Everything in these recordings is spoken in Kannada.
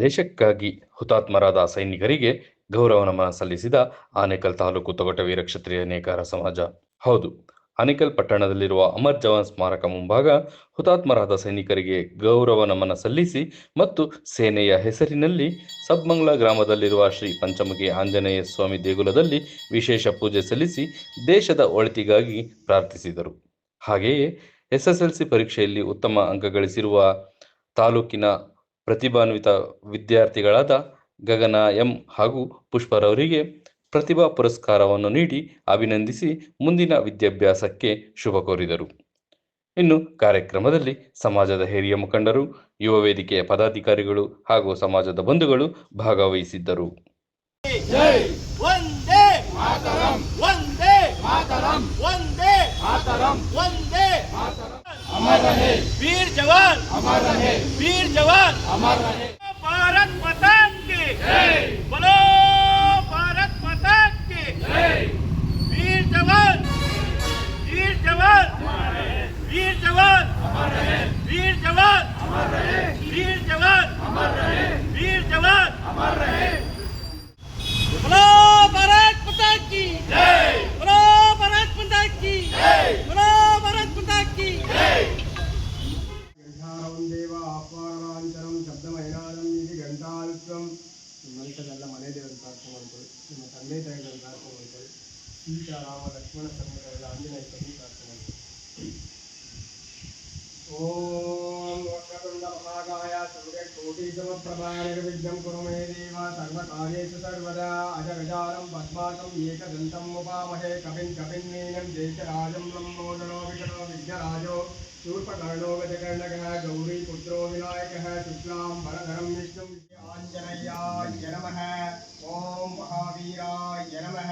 ದೇಶಕ್ಕಾಗಿ ಹುತಾತ್ಮರಾದ ಸೈನಿಕರಿಗೆ ಗೌರವ ನಮನ ಸಲ್ಲಿಸಿದ ಆನೇಕಲ್ ತಾಲೂಕು ತೊಗಟ ವೀರಕ್ಷತ್ರಿಯ ನೇಕಾರ ಸಮಾಜ. ಹೌದು, ಆನೇಕಲ್ ಪಟ್ಟಣದಲ್ಲಿರುವ ಅಮರ್ ಜವಾನ್ ಸ್ಮಾರಕ ಮುಂಭಾಗ ಹುತಾತ್ಮರಾದ ಸೈನಿಕರಿಗೆ ಗೌರವ ನಮನ ಸಲ್ಲಿಸಿ ಮತ್ತು ಸೇನೆಯ ಹೆಸರಿನಲ್ಲಿ ಸಬ್ಮಂಗ್ಲ ಗ್ರಾಮದಲ್ಲಿರುವ ಶ್ರೀ ಪಂಚಮುಖಿ ಆಂಜನೇಯ ಸ್ವಾಮಿ ದೇಗುಲದಲ್ಲಿ ವಿಶೇಷ ಪೂಜೆ ಸಲ್ಲಿಸಿ ದೇಶದ ಒಳಿತಿಗಾಗಿ ಪ್ರಾರ್ಥಿಸಿದರು. ಹಾಗೆಯೇ ಎಸ್ಎಸ್ಎಲ್ಸಿ ಪರೀಕ್ಷೆಯಲ್ಲಿ ಉತ್ತಮ ಅಂಕ ಗಳಿಸಿರುವ ತಾಲೂಕಿನ ಪ್ರತಿಭಾನ್ವಿತ ವಿದ್ಯಾರ್ಥಿಗಳಾದ ಗಗನ ಎಂ ಹಾಗೂ ಪುಷ್ಪರವರಿಗೆ ಪ್ರತಿಭಾ ಪುರಸ್ಕಾರವನ್ನು ನೀಡಿ ಅಭಿನಂದಿಸಿ ಮುಂದಿನ ವಿದ್ಯಾಭ್ಯಾಸಕ್ಕೆ ಶುಭ ಕೋರಿದರು. ಇನ್ನು ಕಾರ್ಯಕ್ರಮದಲ್ಲಿ ಸಮಾಜದ ಹಿರಿಯ ಮುಖಂಡರು, ಯುವ ವೇದಿಕೆಯ ಪದಾಧಿಕಾರಿಗಳು ಹಾಗೂ ಸಮಾಜದ ಬಂಧುಗಳು ಭಾಗವಹಿಸಿದ್ದರು. ಒಂದೇ अमर रहे वीर जवान। अमर रहे वीर जवान। अमर रहे भारत माता की। बोलो भारत माता की। वीर जवान। वीर जवान। वीर जवान। अमर रहे वीर जवान। अमर रहे वीर जवान। अमर रहे वीर जवान। अमर रहे ರಾಮ ಲಕ್ಷ್ಮಣ ಸನ್ನಿಧರೆಲ್ಲ ಆಂಜನೇಯ ಸ್ವಾಮಿ ಪ್ರಾರ್ಥನೆ ಮಾಡ್ಕೊಳ್ಳಿ ಓಂ ವಕ್ರತುಂಡ ಮಹಾಕಾಯ ಸೂರ್ಯಕೋಟಿ ಸಮಪ್ರಭಾ ನಿರ್ವಿಘ್ನಂ ಕುರು ಮೇ ದೇವ ಸರ್ವಕಾರ್ಯೇಷು ಸರ್ವದಾ ಅಜಗಜಾನಂ ಪದ್ಮಾಕಂ ಏಕದಂತಂ ಉಪಾಮಹೇ ಕಪಿಂ ಕಪಿನ್ನೀನಂ ಜೈತ್ಯರಾಜಂ ಬ್ರಹ್ಮೋದರೋ ವಿಕಟೋ ವಿಘ್ನರಾಜೋ शूर्पकर्णो गजकर्णकः गौरीपुत्रो विनायकः शुक्लां वरधरं विष्णुं आञ्जनेयाय नमः ॐ महावीराय नमः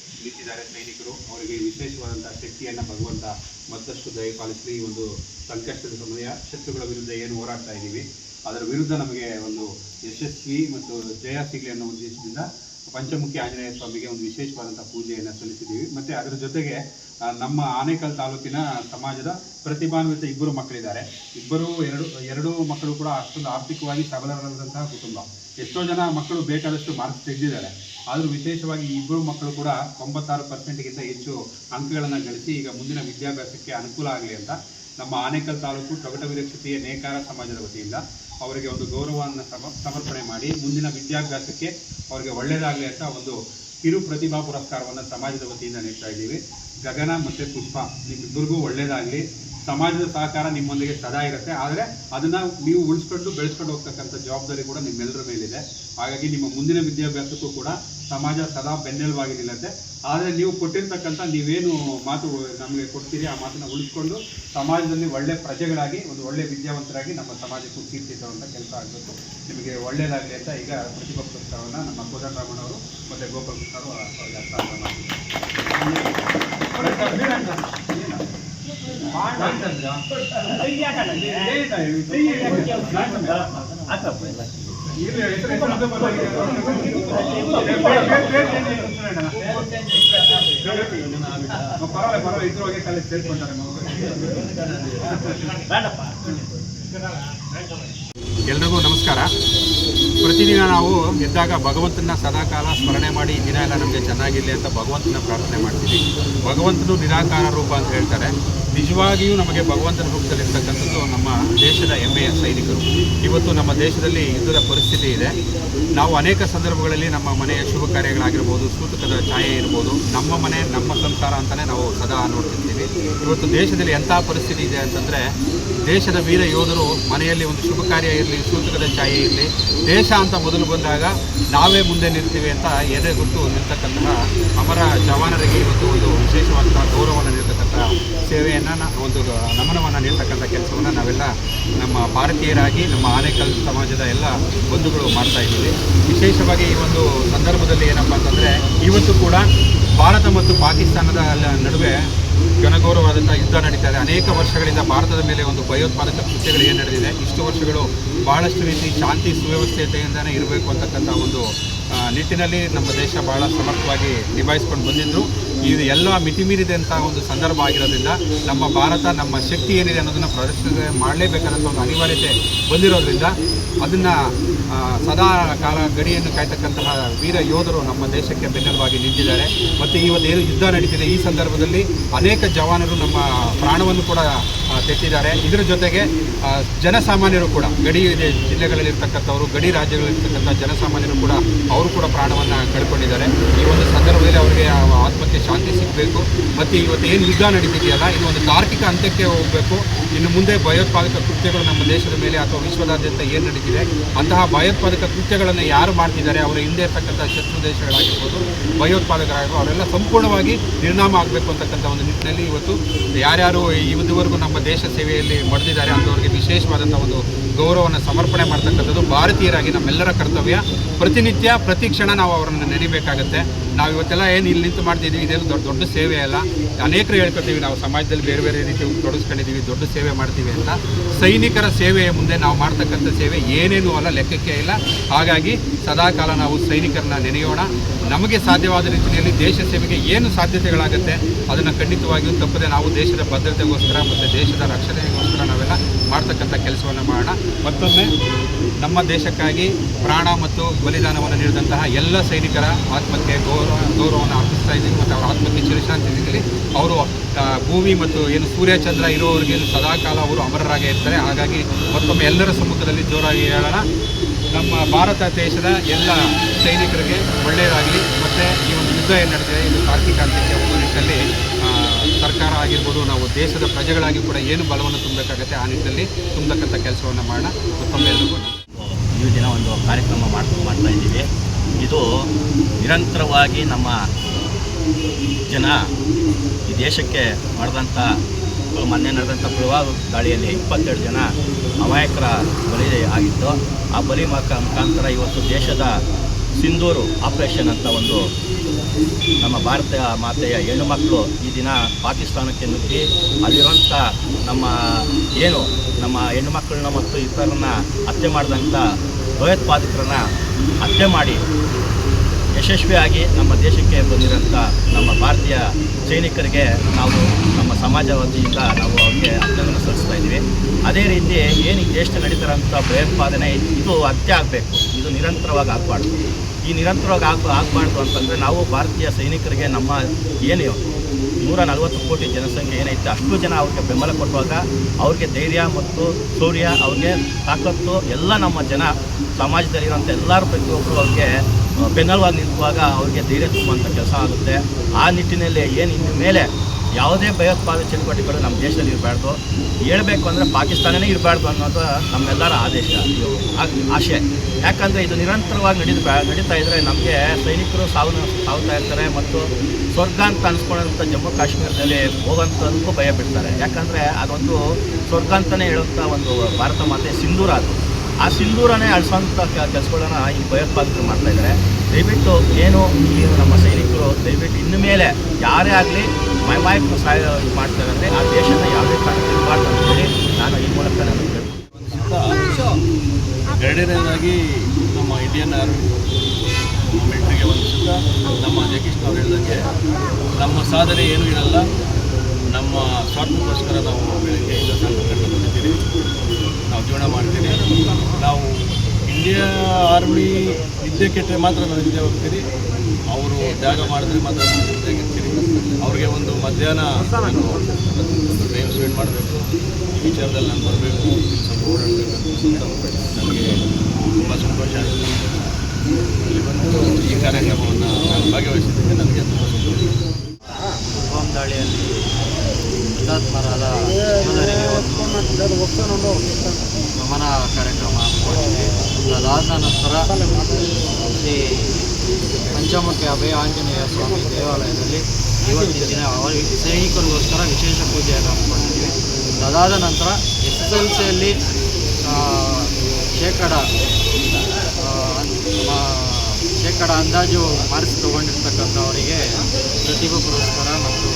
ನಿಂತಿದ್ದಾರೆ ಸೈನಿಕರು. ಅವರಿಗೆ ವಿಶೇಷವಾದಂಥ ಶಕ್ತಿಯನ್ನು ಭಗವಂತ ಮತ್ತಷ್ಟು ದಯಪಾಲಿಸಲಿ. ಈ ಒಂದು ಸಂಕಷ್ಟದ ಸಮಯ ಶತ್ರುಗಳ ವಿರುದ್ಧ ಏನು ಹೋರಾಡ್ತಾ ಇದ್ದೀವಿ. ಅದರ ವಿರುದ್ಧ ನಮಗೆ ಒಂದು ಯಶಸ್ವಿ ಮತ್ತು ಜಯ ಸಿಗಲಿ ಅನ್ನೋ ಉದ್ದೇಶದಿಂದ ಪಂಚಮುಖಿ ಆಂಜನೇಯ ಸ್ವಾಮಿಗೆ ಒಂದು ವಿಶೇಷವಾದಂಥ ಪೂಜೆಯನ್ನು ಸಲ್ಲಿಸಿದ್ದೀವಿ. ಮತ್ತು ಅದರ ಜೊತೆಗೆ ನಮ್ಮ ಆನೇಕಲ್ ತಾಲೂಕಿನ ಸಮಾಜದ ಪ್ರತಿಭಾನ್ವಿತ ಇಬ್ಬರು ಮಕ್ಕಳಿದ್ದಾರೆ. ಇಬ್ಬರು, ಎರಡು, ಎರಡೂ ಮಕ್ಕಳು ಕೂಡ ಅಷ್ಟೊಂದು ಆರ್ಥಿಕವಾಗಿ ಸಬಲರಾದಂತಹ ಕುಟುಂಬ. ಎಷ್ಟೋ ಜನ ಮಕ್ಕಳು ಬೇಕಾದಷ್ಟು ಮಾರ್ಕ್ಸ್ ತೆಗೆದಿದ್ದಾರೆ. ಆದರೂ ವಿಶೇಷವಾಗಿ ಇಬ್ಬರು ಮಕ್ಕಳು ಕೂಡ ತೊಂಬತ್ತಾರು ಪರ್ಸೆಂಟ್ಗಿಂತ ಹೆಚ್ಚು ಅಂಕಗಳನ್ನು ಗಳಿಸಿ ಈಗ ಮುಂದಿನ ವಿದ್ಯಾಭ್ಯಾಸಕ್ಕೆ ಅನುಕೂಲ ಆಗಲಿ ಅಂತ ನಮ್ಮ ಆನೇಕಲ್ ತಾಲೂಕು ತೊಗಟವೀರ ಕ್ಷತ್ರಿಯ ನೇಕಾರ ಸಮಾಜದ ವತಿಯಿಂದ ಅವರಿಗೆ ಒಂದು ಗೌರವವನ್ನು ಸಮ, ಸಮರ್ಪಣೆ ಮಾಡಿ ಮುಂದಿನ ವಿದ್ಯಾಭ್ಯಾಸಕ್ಕೆ ಅವರಿಗೆ ಒಳ್ಳೆಯದಾಗಲಿ ಅಂತ ಒಂದು ಕಿರು ಪ್ರತಿಭಾ ಪುರಸ್ಕಾರವನ್ನು ಸಮಾಜದ ವತಿಯಿಂದ ನೀಡ್ತಾ ಇದ್ದೀವಿ. ಗಗನ ಮತ್ತು ಪುಷ್ಪ ನಿಮ್ಮಿಬ್ಬರಿಗೂ ಒಳ್ಳೆಯದಾಗಲಿ ಸಮಾಜದ ಸಹಕಾರ ನಿಮ್ಮೊಂದಿಗೆ ಸದಾ ಇರುತ್ತೆ. ಆದರೆ ಅದನ್ನು ನೀವು ಉಳಿಸ್ಕೊಂಡು ಬೆಳೆಸ್ಕೊಂಡು ಹೋಗ್ತಕ್ಕಂಥ ಜವಾಬ್ದಾರಿ ಕೂಡ ನಿಮ್ಮೆಲ್ಲರ ಮೇಲಿದೆ. ಹಾಗಾಗಿ ನಿಮ್ಮ ಮುಂದಿನ ವಿದ್ಯಾಭ್ಯಾಸಕ್ಕೂ ಕೂಡ ಸಮಾಜ ಸದಾ ಬೆನ್ನೆಲುಬಾಗಿರಲಿಲ್ಲಂತೆ ನಿಲ್ಲುತ್ತೆ ಆದರೆ ನೀವು ಕೊಟ್ಟಿರ್ತಕ್ಕಂಥ ನೀವೇನು ಮಾತು ನಮಗೆ ಕೊಡ್ತೀರಿ ಆ ಮಾತನ್ನು ಉಳಿಸ್ಕೊಂಡು ಸಮಾಜದಲ್ಲಿ ಒಳ್ಳೆ ಪ್ರಜೆಗಳಾಗಿ ಒಂದು ಒಳ್ಳೆ ವಿದ್ಯಾವಂತರಾಗಿ ನಮ್ಮ ಸಮಾಜಕ್ಕೆ ಕೀರ್ತಿ ತರುವಂಥ ಕೆಲಸ ಆಗಬೇಕು ನಿಮಗೆ ಒಳ್ಳೆಯದಾಗಲಿ ಅಂತ ಈಗ ಪ್ರತಿಭಾ ಪುರಸ್ಕಾರವನ್ನು ನಮ್ಮ ಕೋದಂಡರಾಮಣ್ಣವರು ಮತ್ತು ಗೋಪಾಲ್ ಕೃಷ್ಣರು ಅವರಿಗೆ ಹಸ್ತಾಂತರ ಪರವಾಗಿಲ್ಲ ಎಲ್ರಿಗೂ ನಮಸ್ಕಾರ. ಪ್ರತಿದಿನ ನಾವು ಎದ್ದಾಗ ಭಗವಂತನ ಸದಾಕಾಲ ಸ್ಮರಣೆ ಮಾಡಿ ದಿನ ಎಲ್ಲ ನಮಗೆ ಚೆನ್ನಾಗಿರಲಿ ಅಂತ ಭಗವಂತನ ಪ್ರಾರ್ಥನೆ ಮಾಡ್ತೀವಿ. ಭಗವಂತನು ನಿರಾಕಾರ ರೂಪ ಅಂತ ಹೇಳ್ತಾರೆ. ನಿಜವಾಗಿಯೂ ನಮಗೆ ಭಗವಂತನ ರೂಪದಲ್ಲಿರ್ತಕ್ಕಂಥದ್ದು ನಮ್ಮ ದೇಶದ ಹೆಮ್ಮೆಯ ಸೈನಿಕರು. ಇವತ್ತು ನಮ್ಮ ದೇಶದಲ್ಲಿ ಯುದ್ಧದ ಪರಿಸ್ಥಿತಿ ಇದೆ. ನಾವು ಅನೇಕ ಸಂದರ್ಭಗಳಲ್ಲಿ ನಮ್ಮ ಮನೆಯ ಶುಭ ಕಾರ್ಯಗಳಾಗಿರ್ಬೋದು, ಸೂತಕದ ಛಾಯೆ ಇರ್ಬೋದು, ನಮ್ಮ ಮನೆ, ನಮ್ಮ ಸಂಸಾರ ಅಂತಲೇ ನಾವು ಸದಾ ನೋಡ್ತಿರ್ತೀವಿ. ಇವತ್ತು ದೇಶದಲ್ಲಿ ಎಂಥ ಪರಿಸ್ಥಿತಿ ಇದೆ ಅಂತಂದರೆ, ದೇಶದ ವೀರ ಯೋಧರು ಮನೆಯಲ್ಲಿ ಒಂದು ಶುಭ ಕಾರ್ಯ ಇರಲಿ, ಸೂತಕದ ಛಾಯೆ ಇರಲಿ, ದೇಶ ಅಂತ ಮೊದಲು ಬಂದಾಗ ನಾವೇ ಮುಂದೆ ನಿಲ್ತೀವಿ ಅಂತ ಎದೆ ಗೊತ್ತು ನಿಲ್ತಕ್ಕಂತಹ ಅಮರ ಜವಾನರಿಗೆ ಇವತ್ತು ಒಂದು ವಿಶೇಷವಾದಂತಹ ಗೌರವವನ್ನು ನೀಡತಕ್ಕಂತಹ ಒಂದು ನಮನವನ್ನು ನೀಡ್ತಕ್ಕಂಥ ಕೆಲಸವನ್ನು ನಾವೆಲ್ಲ ನಮ್ಮ ಭಾರತೀಯರಾಗಿ, ನಮ್ಮ ಆನೇಕಲ್ ಸಮಾಜದ ಎಲ್ಲ ಬಂಧುಗಳು ಮಾಡ್ತಾ ಇದ್ದೀವಿ. ವಿಶೇಷವಾಗಿ ಈ ಒಂದು ಸಂದರ್ಭದಲ್ಲಿ ಏನಪ್ಪ ಅಂತಂದರೆ, ಇವತ್ತು ಕೂಡ ಭಾರತ ಮತ್ತು ಪಾಕಿಸ್ತಾನದ ನಡುವೆ ಘನಘೋರವಾದಂಥ ಯುದ್ಧ ನಡೀತಾ ಇದೆ. ಅನೇಕ ವರ್ಷಗಳಿಂದ ಭಾರತದ ಮೇಲೆ ಒಂದು ಭಯೋತ್ಪಾದಕ ಕೃತ್ಯಗಳು ಏನು ನಡೆದಿದೆ, ಇಷ್ಟು ವರ್ಷಗಳು ಬಹಳಷ್ಟು ರೀತಿ ಶಾಂತಿ ಸುವ್ಯವಸ್ಥೆಯಿಂದನೇ ಇರಬೇಕು ಅಂತಕ್ಕಂಥ ಒಂದು ನಿಟ್ಟಿನಲ್ಲಿ ನಮ್ಮ ದೇಶ ಬಹಳ ಸಮರ್ಥವಾಗಿ ನಿಭಾಯಿಸ್ಕೊಂಡು ಬಂದಿದ್ರು. ಇದು ಎಲ್ಲ ಮಿತಿ ಮೀರಿದಂಥ ಒಂದು ಸಂದರ್ಭ ಆಗಿರೋದ್ರಿಂದ ನಮ್ಮ ಭಾರತ, ನಮ್ಮ ಶಕ್ತಿ ಏನಿದೆ ಅನ್ನೋದನ್ನು ಪ್ರದರ್ಶನ ಮಾಡಲೇಬೇಕಾದಂಥ ಒಂದು ಅನಿವಾರ್ಯತೆ ಬಂದಿರೋದ್ರಿಂದ ಅದನ್ನು ಸದಾ ಕಾಲ ಗಡಿಯನ್ನು ಕಾಯ್ತಕ್ಕಂತಹ ವೀರ ಯೋಧರು ನಮ್ಮ ದೇಶಕ್ಕೆ ಬೆನ್ನೆಲುಬಾಗಿ ನಿಂತಿದ್ದಾರೆ. ಮತ್ತು ಏನು ಯುದ್ಧ ನಡೀತಿದೆ ಈ ಸಂದರ್ಭದಲ್ಲಿ ಅನೇಕ ಜವಾನರು ನಮ್ಮ ಪ್ರಾಣವನ್ನು ಕೂಡ ತೆತ್ತಿದ್ದಾರೆ. ಇದರ ಜೊತೆಗೆ ಜನಸಾಮಾನ್ಯರು ಕೂಡ, ಗಡಿ ಜಿಲ್ಲೆಗಳಲ್ಲಿರ್ತಕ್ಕಂಥವರು, ಗಡಿ ರಾಜ್ಯಗಳಲ್ಲಿರ್ತಕ್ಕಂಥ ಜನಸಾಮಾನ್ಯರು ಕೂಡ, ಅವರು ಕೂಡ ಪ್ರಾಣವನ್ನು ಕಳ್ಕೊಂಡಿದ್ದಾರೆ. ಈ ಒಂದು ಸಂದರ್ಭದಲ್ಲಿ ಅವರಿಗೆ ಆತ್ಮಕ್ಕೆ ಶಾಂತಿ ಸಿಗಬೇಕು ಮತ್ತು ಇವತ್ತು ಏನು ಯುದ್ಧ ನಡೀತಿದೆಯಲ್ಲ, ಇದು ಒಂದು ತಾರ್ಕಿಕ ಅಂತ್ಯಕ್ಕೆ ಹೋಗಬೇಕು. ಇನ್ನು ಮುಂದೆ ಭಯೋತ್ಪಾದಕ ಕೃತ್ಯಗಳು ನಮ್ಮ ದೇಶದ ಮೇಲೆ ಅಥವಾ ವಿಶ್ವದಾದ್ಯಂತ ಏನು ನಡೀತಿದೆ, ಅಂತಹ ಭಯೋತ್ಪಾದಕ ಕೃತ್ಯಗಳನ್ನು ಯಾರು ಮಾಡ್ತಿದ್ದಾರೆ, ಅವರ ಹಿಂದೆ ಇರ್ತಕ್ಕಂಥ ಶತ್ರು ದೇಶಗಳಾಗಿರ್ಬೋದು, ಭಯೋತ್ಪಾದಕರಾಗಿರ್ಬೋದು, ಅವರೆಲ್ಲ ಸಂಪೂರ್ಣವಾಗಿ ನಿರ್ಣಾಮ ಆಗಬೇಕು ಅಂತಕ್ಕಂಥ ಒಂದು ನಿಟ್ಟಿನಲ್ಲಿ ಇವತ್ತು ಯಾರ್ಯಾರು ಇದುವರೆಗೂ ನಮ್ಮ ದೇಶ ಸೇವೆಯಲ್ಲಿ ಮಡಿದಿದ್ದಾರೆ ಅಂಥವ್ರಿಗೆ ವಿಶೇಷವಾದಂಥ ಒಂದು ಗೌರವವನ್ನು ಸಮರ್ಪಣೆ ಮಾಡ್ತಕ್ಕಂಥದ್ದು ಭಾರತೀಯರಾಗಿ ನಮ್ಮೆಲ್ಲರ ಕರ್ತವ್ಯ. ಪ್ರತಿನಿತ್ಯ, ಪ್ರತಿ ಕ್ಷಣ ನಾವು ಅವರನ್ನು ನೆನೆಯಬೇಕಾಗತ್ತೆ ನಾವು ಇವತ್ತೆಲ್ಲ ಏನು ಇಲ್ಲಿ ನಿಂತು ಮಾಡ್ತಿದ್ದೀವಿ ಇದೇನು ದೊಡ್ಡ ದೊಡ್ಡ ಸೇವೆ ಅಲ್ಲ. ಅನೇಕರು ಹೇಳ್ಕೊತೀವಿ, ನಾವು ಸಮಾಜದಲ್ಲಿ ಬೇರೆ ಬೇರೆ ರೀತಿ ತೊಡಗಿಸ್ಕೊಂಡಿದ್ದೀವಿ ದೊಡ್ಡ ಸೇವೆ ಮಾಡ್ತೀವಿ ಅಂತ. ಸೈನಿಕರ ಸೇವೆಯ ಮುಂದೆ ನಾವು ಮಾಡ್ತಕ್ಕಂಥ ಸೇವೆ ಏನೇನೂ ಅಲ್ಲ, ಲೆಕ್ಕಕ್ಕೆ ಇಲ್ಲ. ಹಾಗಾಗಿ ಸದಾಕಾಲ ನಾವು ಸೈನಿಕರನ್ನ ನೆನೆಯೋಣ. ನಮಗೆ ಸಾಧ್ಯವಾದ ರೀತಿಯಲ್ಲಿ ದೇಶ ಸೇವೆಗೆ ಏನು ಸಾಧ್ಯತೆಗಳಾಗುತ್ತೆ, ಅದನ್ನು ಖಂಡಿತವಾಗಿಯೂ ತಪ್ಪದೆ ನಾವು ದೇಶದ ಭದ್ರತೆಗೋಸ್ಕರ ಮತ್ತು ದೇಶದ ರಕ್ಷಣೆಗೋಸ್ಕರ ನಾವೆಲ್ಲ ಮಾಡ್ತಕ್ಕಂಥ ಕೆಲಸವನ್ನು ಮಾಡೋಣ. ಮತ್ತೊಮ್ಮೆ ನಮ್ಮ ದೇಶಕ್ಕಾಗಿ ಪ್ರಾಣ ಮತ್ತು ಬಲಿದಾನವನ್ನು ನೀಡಿದಂತಹ ಎಲ್ಲ ಸೈನಿಕರ ಆತ್ಮಕ್ಕೆ ಗೌರವ ಗೌರವವನ್ನು ಅರ್ಪಿಸ್ತಾ ಇದ್ದೀನಿ ಮತ್ತು ಅವರ ಆತ್ಮಕ್ಕೆ ಚಿರಶಾಂತಿ ಸಿಗಲಿ. ಅವರು ಭೂಮಿ ಮತ್ತು ಏನು ಸೂರ್ಯ ಚಂದ್ರ ಇರೋವರೆಗೆ ಸದಾಕಾಲ ಅವರು ಅಮರರಾಗೇ ಇರ್ತಾರೆ. ಹಾಗಾಗಿ ಮತ್ತೊಮ್ಮೆ ಎಲ್ಲರ ಸಮ್ಮುಖದಲ್ಲಿ ಜೋರಾಗಿ ಹೇಳೋಣ. ನಮ್ಮ ಭಾರತ ದೇಶದ ಎಲ್ಲ ಸೈನಿಕರಿಗೆ ಒಳ್ಳೆಯದಾಗಲಿ. ಮತ್ತು ಈ ಒಂದು ಯುದ್ಧ ಏನು ನಡೆದಿದೆ ಇದು ತಾರ್ಕಿಕ ಅಂತ್ಯಕ್ಕೆ ಒಂದು ನಿಟ್ಟಿನಲ್ಲಿ ಸರ್ಕಾರ ಆಗಿರ್ಬೋದು, ನಾವು ದೇಶದ ಪ್ರಜೆಗಳಾಗಿ ಕೂಡ ಏನು ಬಲವನ್ನು ತುಂಬಬೇಕಾಗತ್ತೆ ಆ ನಿಟ್ಟಿನಲ್ಲಿ ತುಂಬತಕ್ಕಂಥ ಕೆಲಸವನ್ನು ಮಾಡೋಣ. ಮತ್ತೊಮ್ಮೆ ಎಲ್ಲರಿಗೂ ಈ ದಿನ ಒಂದು ಕಾರ್ಯಕ್ರಮ ಮಾಡ್ತಾ ಇದ್ದೀವಿ. ಇದು ನಿರಂತರವಾಗಿ ನಮ್ಮ ಜನ ಈ ದೇಶಕ್ಕೆ ಮಾಡಿದಂಥ ಮೊನ್ನೆ ನಡೆದಂಥ ಪುಲ್ವಾಮ ದಾಳಿಯಲ್ಲಿ ಇಪ್ಪತ್ತೆರಡು ಜನ ಅಮಾಯಕರ ಬಲಿ ಆಗಿತ್ತು. ಆ ಬಲಿ ಮುಖಾಂತರ ಇವತ್ತು ದೇಶದ ಸಿಂಧೂರು ಆಪರೇಷನ್ ಅಂತ ಒಂದು ನಮ್ಮ ಭಾರತ ಮಾತೆಯ ಹೆಣ್ಣು ಮಕ್ಕಳು ಈ ದಿನ ಪಾಕಿಸ್ತಾನಕ್ಕೆ ನುಗ್ಗಿ ಅಲ್ಲಿರುವಂಥ ನಮ್ಮ ಏನು ನಮ್ಮ ಹೆಣ್ಣು ಮಕ್ಕಳನ್ನ ಮತ್ತು ಇತರನ್ನ ಹತ್ಯೆ ಮಾಡಿದಂಥ ಭಯೋತ್ಪಾದಕರನ್ನ ಹತ್ಯೆ ಮಾಡಿ ಯಶಸ್ವಿಯಾಗಿ ನಮ್ಮ ದೇಶಕ್ಕೆ ಬಂದಿರೋಂಥ ನಮ್ಮ ಭಾರತೀಯ ಸೈನಿಕರಿಗೆ ನಾವು ನಮ್ಮ ಸಮಾಜ ವತಿಯಿಂದ ನಾವು ಅವ್ರಿಗೆ ಅಭಿನಂದನೆ ಸಲ್ಲಿಸ್ತಾ ಇದ್ದೀವಿ. ಅದೇ ರೀತಿ ಏನು ಈ ದೇಶದಲ್ಲಿ ನಡೀತಾರಂಥ ಭಯೋತ್ಪಾದನೆ, ಇದು ಹತ್ಯೆ ಆಗಬೇಕು. ಇದು ನಿರಂತರವಾಗಿ ಆಗಬಾರ್ದು. ಈ ನಿರಂತರವಾಗಿ ಆಗ, ಆಗಬಾರ್ದು ಅಂತಂದರೆ ನಾವು ಭಾರತೀಯ ಸೈನಿಕರಿಗೆ ನಮ್ಮ ಏನು ನೂರ ನಲವತ್ತು ಕೋಟಿ ಜನಸಂಖ್ಯೆ ಏನೈತೆ, ಅಷ್ಟು ಜನ ಅವ್ರಿಗೆ ಬೆಂಬಲ ಕೊಡುವಾಗ ಅವ್ರಿಗೆ ಧೈರ್ಯ ಮತ್ತು ಶೌರ್ಯ, ಅವ್ರಿಗೆ ತಾಕತ್ತು, ಎಲ್ಲ ನಮ್ಮ ಜನ ಸಮಾಜದಲ್ಲಿರುವಂಥ ಎಲ್ಲರೂ ಪ್ರತಿಯೊಬ್ಬರು ಅವ್ರಿಗೆ ಬೆನ್ನಲ್ವಾಗಿ ನಿಂತುವಾಗ ಅವ್ರಿಗೆ ಧೈರ್ಯ ತುಂಬುವಂಥ ಕೆಲಸ ಆಗುತ್ತೆ. ಆ ನಿಟ್ಟಿನಲ್ಲಿ ಏನು ಇನ್ನು ಮೇಲೆ ಯಾವುದೇ ಭಯೋತ್ಪಾದಕ ಚಟುವಟಿಕೆಗಳು ನಮ್ಮ ದೇಶದಲ್ಲಿ ಇರಬಾರ್ದು. ಹೇಳಬೇಕು ಅಂದರೆ ಪಾಕಿಸ್ತಾನನೇ ಇರಬಾರ್ದು ಅನ್ನೋದು ನಮ್ಮೆಲ್ಲರ ಆದೇಶ. ಆಶೆ. ಯಾಕಂದರೆ ಇದು ನಿರಂತರವಾಗಿ ನಡೀತಾ ನಡೀತಾ ಇದ್ದರೆ ನಮಗೆ ಸೈನಿಕರು ಸಾವು, ಸಾವ್ತಾ ಇರ್ತಾರೆ ಮತ್ತು ಸ್ವರ್ಗ ಅಂತ ಅನ್ಸ್ಕೊಳ್ಳೋಂಥ ಜಮ್ಮು ಕಾಶ್ಮೀರದಲ್ಲಿ ಹೋಗೋಂಥದಕ್ಕೂ ಭಯ ಬಿಡ್ತಾರೆ. ಯಾಕಂದರೆ ಅದೊಂದು ಸ್ವರ್ಗ ಅಂತಲೇ ಹೇಳುವಂಥ ಒಂದು ಭಾರತ ಮಾತೆ ಸಿಂಧೂರ ಅದು. ಆ ಸಿಂಧೂರನೇ ಅಳಿಸೋಂಥ ಕೆಲಸಗಳನ್ನ ಈ ಭಯೋತ್ಪಾದಕರು ಮಾಡ್ತಾ ಇದ್ದಾರೆ ದಯವಿಟ್ಟು ಏನು ನಮ್ಮ ಸೈನಿಕರು ದಯವಿಟ್ಟು ಇನ್ನು ಮೇಲೆ ಯಾರೇ ಆಗಲಿ ಮೈಮಾಯಕ ಸಹಾಯ ಇದು ಮಾಡ್ತಾರೆ ಅಂದರೆ ಆ ದೇಶನ ಯಾವುದೇ ಕಾರಣಕ್ಕೆ ಮಾಡ್ತಾರೆ ನಾನು ಈ ಮೂಲಕ ನಾನು ಎರಡನೇದಾಗಿ ನಮ್ಮ ಇಂಡಿಯನ್ ಆರ್ಮಿ ಮಿಲಿಟ್ರಿಗೆ ವಂದಿಸುತ್ತಾ ನಮ್ಮ ಜಗೀಶ್ ನಾವು ಹೇಳಿದಂಗೆ ನಮ್ಮ ಸಾಧನೆ ಏನೂ ಇರಲ್ಲ. ನಮ್ಮ ಸ್ವಾರ್ಥಕ್ಕೋಸ್ಕರ ನಾವು ಬೆಳಗ್ಗೆಯಿಂದ ಸಾಕು ಬಂದಿದ್ದೀವಿ. ನಾವು ಜೀವನ ಮಾಡ್ತೀವಿ. ನಾವು ಇಂಡಿಯಾ ಆರ್ಮಿ ವಿದ್ಯೆ ಕೆಟ್ಟರೆ ಮಾತ್ರ ನಾವು ಹಿಂದೆ ಹೋಗ್ತೀರಿ ಅವರು ತ್ಯಾಗ ಮಾಡಿದ್ರೆ ಮಾತ್ರ ನಾವು ಹಿಂದೆಗಿರ್ತೀರಿ ಅವ್ರಿಗೆ ಒಂದು ಮಧ್ಯಾಹ್ನ ನಾನು ಒಂದು ಟೈಮ್ ಸ್ಪೆಂಡ್ ಮಾಡಬೇಕು. ಈ ವಿಚಾರದಲ್ಲಿ ನಾನು ಬರಬೇಕು. ಸ್ವಲ್ಪ ಓಡಾಡಬೇಕು ನನಗೆ ತುಂಬ ಸಂತೋಷ ಆಯಿತು ಇಲ್ಲಿ ಬಂದು ಈ ಕಾರ್ಯಕ್ರಮವನ್ನು ನಾನು ಭಾಗವಹಿಸಿದ್ದೇನೆ. ನನಗೆ ತುಂಬ ಸಂತೋಷ ಬಾಂಬ್ ದಾಳಿಯಲ್ಲಿ ಹುತಾತ್ಮರಾದ ಒಂದು ಗಮನ ಕಾರ್ಯಕ್ರಮ ಹಮ್ಮಿಕೊಂಡಿದ್ವಿ ಅದಾದ ನಂತರ ಶ್ರೀ ಪಂಚಮುಖಿ ಅಭಯ ಆಂಜನೇಯ ಸ್ವಾಮಿ ದೇವಾಲಯದಲ್ಲಿ ಇವತ್ತಿನ ದಿನ ಸೈನಿಕರಿಗೋಸ್ಕರ ವಿಶೇಷ ಪೂಜೆಯನ್ನು ಹಮ್ಮಿಕೊಂಡಿದ್ದೀವಿ ಅದಾದ ನಂತರ ಎಸ್ ಎಸ್ ಎಲ್ ಸಿಯಲ್ಲಿ ಶೇಕಡ ಶೇಕಡ ಅಂದಾಜು ಮಾರ್ಕ್ಸ್ ತಗೊಂಡಿರ್ತಕ್ಕಂಥವರಿಗೆ ಪ್ರತಿಭಾ ಪುರಸ್ಕಾರ ಮತ್ತು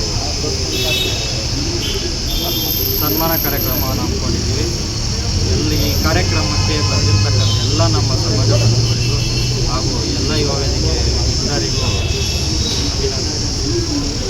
ಸನ್ಮಾನ ಕಾರ್ಯಕ್ರಮವನ್ನು ಹಮ್ಮಿಕೊಂಡಿದ್ದೀವಿ. ಇಲ್ಲಿ ಈ ಕಾರ್ಯಕ್ರಮಕ್ಕೆ ಬಂದಿರತಕ್ಕಂಥ ಎಲ್ಲ ನಮ್ಮ ಸಮಾಜ ಬಂಧುಗಳಿಗೂ ಹಾಗೂ ಎಲ್ಲ ಯುವ ವೇದಿಕೆ ಎಲ್ಲರಿಗೂ Thank you.